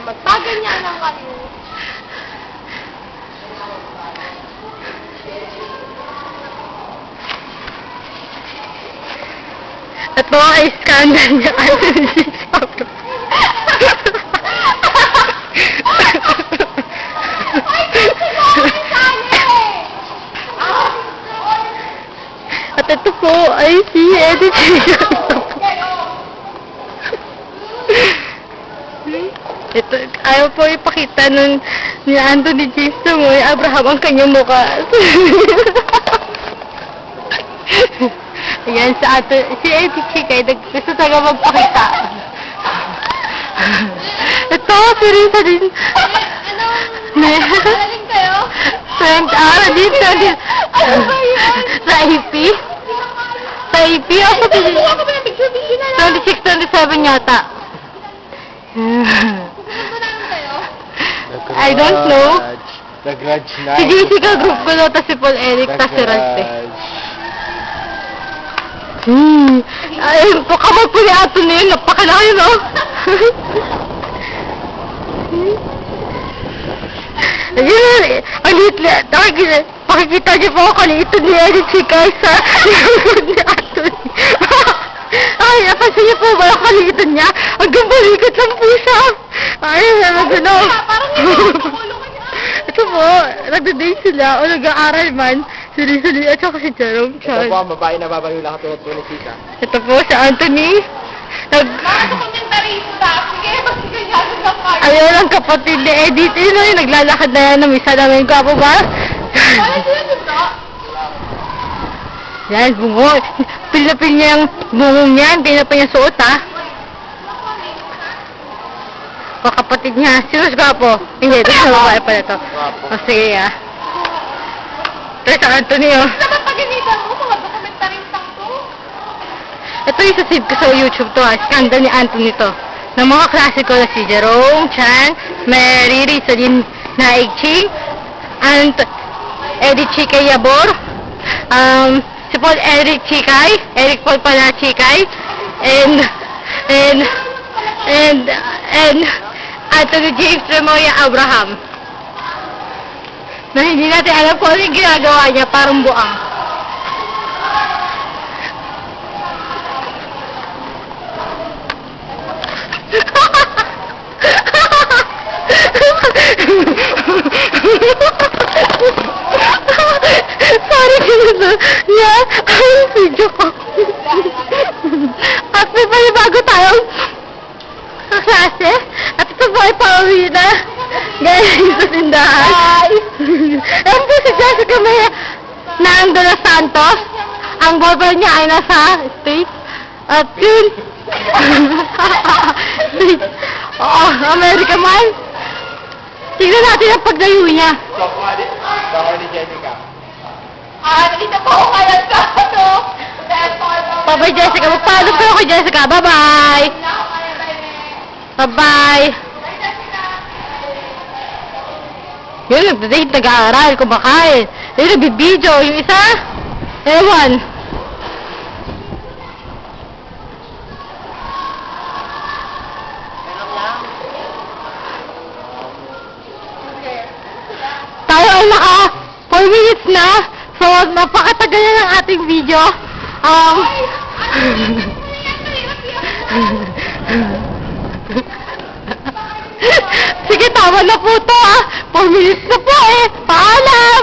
Magpaganyan lang kayo. Ito ay scandal niya kasi si Pablo. At ito po ay si Edith Ito, ayaw po ipakita nun ni Anthony James na mo, Abraham ang kanyang mukha. Ayan, sa ato, si Eddie Chikay, gusto talaga magpakita. Ito, si Rita din. Ano? Ne- Galing kayo? Friend, ah, dito. Ano ba yun? Sa AP? Sa AP, ako din. ako na lang. 26, 27 yata. I don't know. The Grudge Night. Si Jessica group ko na, tapos si Paul Eric, tapos si Rante. Hmm. Ay, ito kamay po ni Ato na yun. Napakalaki, no? Ayun, ang liit na, pakikita niyo po ako ito ni Eric si Kaisa. ni Ato. Ay, napansin niyo po ba ang kaliitan niya? Ang gambalikot lang po siya. Ay, ano ano. Parang. Ito po, nagda-date sila o nag-aaral man. Sili-sili at saka si Jerome Ito Chan. po ang babae na babayula katulad po ni Tita. Ito po si Anthony. Nag... Mga dokumentarista. Sige, magsiganyan lang kayo. Ayun ang kapatid ni Edith. Yun naglalakad na yan ng isa namin. Gwapo ba? Wala sila dito. Yan, bungo. Pilapil niya yung bungong niyan. Kaya pa niya suot ha. O kapatid niya. Sino si gwapo? Hindi, ito sa babae pala to. Gwapo. O sige ah. Ito si Anthony oh. Naman paginitan mo, dokumentaristang to. Ito yung sa ko sa YouTube to ha. Scandal ni Anthony to. Ng mga klase ko na si Jerome Chan, Mary Rizalin Naigching, and Eddie Chikay Yabor, um, si Paul Eric Chikay, Eric Paul pala Chikay, and, and, and, and, Anthony James Remoya Abraham. Na hindi natin alam kung ano yung ginagawa niya, parang buang. Ang video ko. At may panibago tayong kaklase. At ito po ay pauwi na. Galing sa tindahan. Ayan po si Jessica May De Los Santos. Ang boyfriend niya ay nasa States. At yun. States. Oo, America man. Tingnan natin ang pagdayo niya. Baka ni, baka ni Jessica. Ah, nandito po ako kayo sa ano. Bye-bye, Jessica. Magpaalam kayo kay Jessica. Bye-bye. Bye-bye. Yun, nagdadate, nag-aaral, kumakain. Yun, nagbibideo. Yung isa, ewan. Tayo ay naka 4 minutes na. So, napakatagal na ng ating video. Um, Sige, tama na po to ah. 4 minutes na po eh. Paalam!